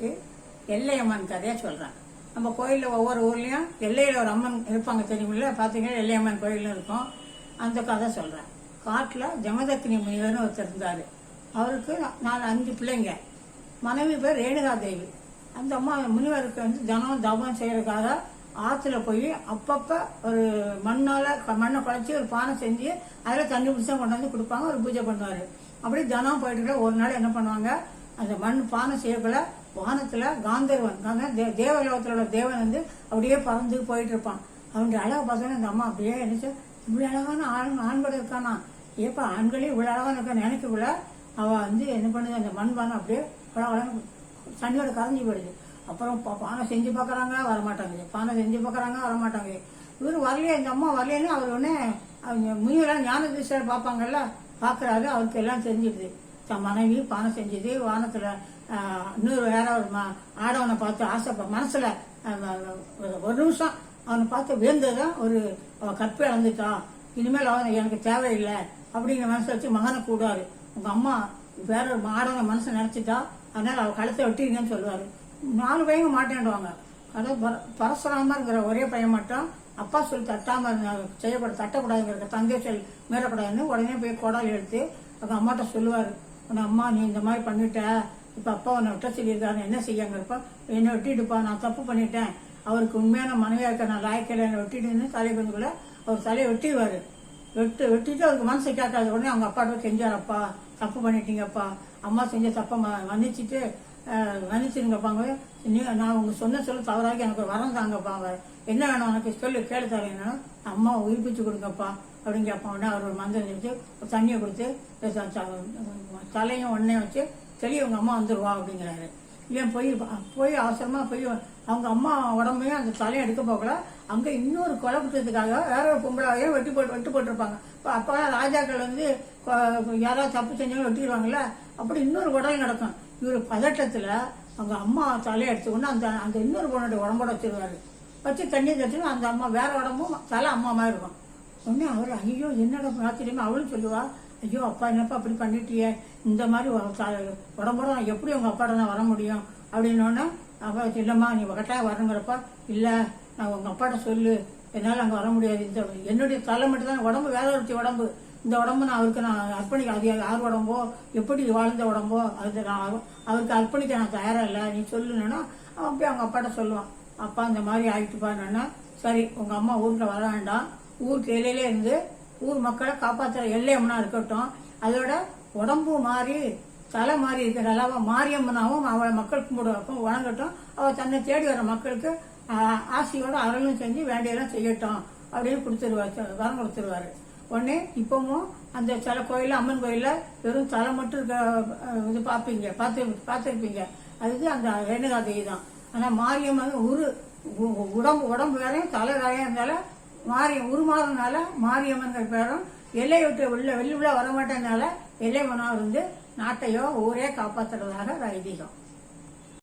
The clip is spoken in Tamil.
பற்றி எல்லையம்மன் கதையை சொல்கிறேன் நம்ம கோயிலில் ஒவ்வொரு ஊர்லேயும் எல்லையில் ஒரு அம்மன் இருப்பாங்க தெரியுமில்ல? பார்த்தீங்கன்னா எல்லையம்மன் கோயிலும் இருக்கும். அந்த கதை சொல்கிறேன் காட்டில் ஜமதக்னி முனிவர்னு ஒருத்தர் இருந்தார். அவருக்கு நாலு அஞ்சு பிள்ளைங்க. மனைவி பேர் ரேணுகா தேவி. அந்த அம்மா முனிவருக்கு வந்து தனம் தபம் செய்கிறதுக்காக ஆற்றுல போய் அப்பப்போ ஒரு மண்ணால் மண்ணை குழச்சி ஒரு பானை செஞ்சு அதில் தண்ணி பிடிச்சா கொண்டு வந்து கொடுப்பாங்க. ஒரு பூஜை பண்ணுவார். அப்படி தனம் போயிட்டு ஒரு நாள் என்ன பண்ணுவாங்க? அந்த மண் பானை செய்யக்குள்ள வானத்தில் காந்தர்வன். காந்த- தே- தேவலோகத்தில் உள்ள தேவன் வந்து அப்படியே பறந்து போயிட்டு இருப்பான் அவனுடைய அழகை பார்த்தோன்னா அந்த அம்மா அப்படியே நினைச்சு இவ்வளோ அழகான ஆண் ஆண்கள் இருக்கானா? ஏப்பா ஆண்களே இவ்வளோ அழகான இருக்கான்னு நினைக்கக்குள்ள அவள் வந்து என்ன பண்ணுது அந்த மண்பானம் அப்படியே பழம் தண்ணியோட கரைஞ்சி போயிடுது. அப்புறம் பானை செஞ்சு பார்க்கறாங்க வரமாட்டாங்க. பானை செஞ்சு பார்க்கறாங்க வரமாட்டாங்க. இவர் வரலையே இந்த அம்மா வரலையேன்னு அவர் உடனே அவங்க முனிவரெல்லாம் ஞான திசையில் பார்ப்பாங்கல்ல பார்க்குறாரு அவருக்கு எல்லாம் தெரிஞ்சிடுது. தன் மனைவி பானை செஞ்சது வானத்துல இன்னொரு வேற ஒரு ஆடவனை பார்த்து ஆசைப்ப மனசுல ஒரு நிமிஷம் அவனை பார்த்து வியந்ததுதான் ஒரு கற்பை இழந்துட்டான் இனிமேல் அவன் எனக்கு தேவையில்லை அப்படிங்கிற மனசை வச்சு மகனை கூடுவாரு உங்க அம்மா வேற ஒரு ஆடவனை மனசை நினைச்சிட்டா அதனால அவ கழுத்தை வெட்டிருங்கன்னு சொல்லுவாரு. நாலு பையங்க மாட்டேன்டுவாங்க அதாவது பர- பரசுராமருங்கிற ஒரே பையன் மட்டும் அப்பா சொல்லி தட்டாம இருந்தா- செய்யக்கூடாது தட்டக்கூடாதுங்கிற தந்தை சொல் மீறக்கூடாதுன்னு உடனே போய் குடல் எடுத்து அவங்க அம்மாட்ட சொல்லுவாரு. உன் அம்மா நீ இந்த மாதிரி பண்ணிட்ட. இப்ப அப்பா உன்னை விட்ட சொல்லியிருக்காரு. என்ன செய்யாங்கிறப்ப என்னை வெட்டிட்டுப்பா நான் தப்பு பண்ணிட்டேன். அவருக்கு உண்மையான மனைவியா இருக்க நான் லாய்க்கல என்னை வெட்டிட்டுன்னு தலையை கொண்டுக்குள்ள அவர் தலையை வெட்டிடுவாரு. வெட்டு வெட்டிட்டு அவருக்கு மனசு கேட்காத உடனே அவங்க அப்பாட்ட செஞ்சாரப்பா தப்பு பண்ணிட்டீங்கப்பா. அம்மா செஞ்ச தப்பை ம- மன்னிச்சிருங்கப்பாங்க நீ நான் உங்க சொன்ன சொல்ல தவறாக எனக்கு ஒரு வரம் தாங்கப்பாங்க என்ன வேணும் உனக்கு? சொல்லு கேளு தரேன்னா அம்மா உயிர்ப்பிச்சு கொடுங்கப்பா அப்படின்னு கேட்பான் உடனே. அவர் ஒரு மந்திரம் செஞ்சு தண்ணியை கொடுத்து தலையும் ஒன்னையும் வச்சு தெளிய உங்க அம்மா வந்துடுவா அப்படிங்கிறாரு. ஏன் போய் போய் அவசரமாக போய் அவங்க அம்மா உடம்பையும் அந்த தலையை எடுக்க போகல. அங்கே இன்னொரு கொலை குற்றத்துக்காக வேற ஒரு பொம்பளையும் வெட்டி போட்டு வெட்டு போட்டிருப்பாங்க. இப்போ அப்போலாம் ராஜாக்கள் வந்து யாராவது தப்பு செஞ்சாலும் வெட்டிடுவாங்கல்ல? அப்படி இன்னொரு உடல் நடக்கும். இவர் பதட்டத்தில் அவங்க அம்மா தலையை எடுத்துக்கொண்டு அந்த அந்த இன்னொரு பொண்ணுடைய உடம்போட வச்சிருவாரு. வச்சு தண்ணி தட்டுன்னு அந்த அம்மா வேற உடம்பும் தலை அம்மா மாதிரி இருக்கும். உடனே அவர் ஐயோ என்னடா ஆச்சரியமா அவளும் சொல்லுவா ஐயோ அப்பா என்னப்பா அப்படி பண்ணிட்டியே? இந்த மாதிரி த- உடம்போட நான் எப்படி உங்க அப்பாட நான் வர முடியும்? அப்படின்னோடனே அப்பா இல்லம்மா நீ கட்டாயம் வரணுங்கிறப்ப இல்ல நான் உங்க அப்பாட்ட சொல்லு. என்னால அங்க வர முடியாது. இந்த என்னுடைய தலை மட்டும் தான் உடம்பு வேலை ஒருத்தி உடம்பு. இந்த உடம்பு நான் அவருக்கு நான் அர்ப்பணிக்க அது யார் உடம்போ? எப்படி வாழ்ந்த உடம்போ? அது நான் அவருக்கு அர்ப்பணிக்க நான் தயாரா இல்லை. நீ சொல்லுனா அவன் போய் அவங்க அப்பாட்ட சொல்லுவான். அப்பா இந்த மாதிரி ஆயிட்டுப்பான்னா சரி உங்க அம்மா ஊருக்குள்ள வர வேண்டாம். ஊருக்கு எல்லையிலே இருந்து ஊர் மக்களை காப்பாற்றுற எல்லையம்மனா இருக்கட்டும் அதோட உடம்பு மாறி தலை மாறி இருக்கிற அளவா மாரியம்மனாவும் அவளை மக்கள் கும்பிடுவாக்கும் வணங்கட்டும். அவ தன்னை தேடி வர மக்களுக்கு ஆசையோட அருளும் செஞ்சு வேண்டியெல்லாம் செய்யட்டும் அப்படின்னு கொடுத்துருவாரு வரம் கொடுத்துருவாரு. உடனே இப்பவும் அந்த சில கோயிலில் அம்மன் கோயிலில் வெறும் தலை மட்டும் இருக்க இது பார்ப்பீங்க பார்த்து பார்த்துருப்பீங்க. அதுக்கு அந்த ரேணுகா தேவி தான். ஆனா மாரியம்மன் உரு உடம்பு உடம்பு வேறையும் தலை வேறையும் இருந்தாலும் மாறி உருமாறுனால மாரியம்மன்கிற பேரும் எல்லை விட்டு உள்ள வெளி உள்ள வரமாட்டேனால எல்லை மனம் இருந்து நாட்டையோ ஊரே காப்பாற்றுறதாக ஐதீகம்.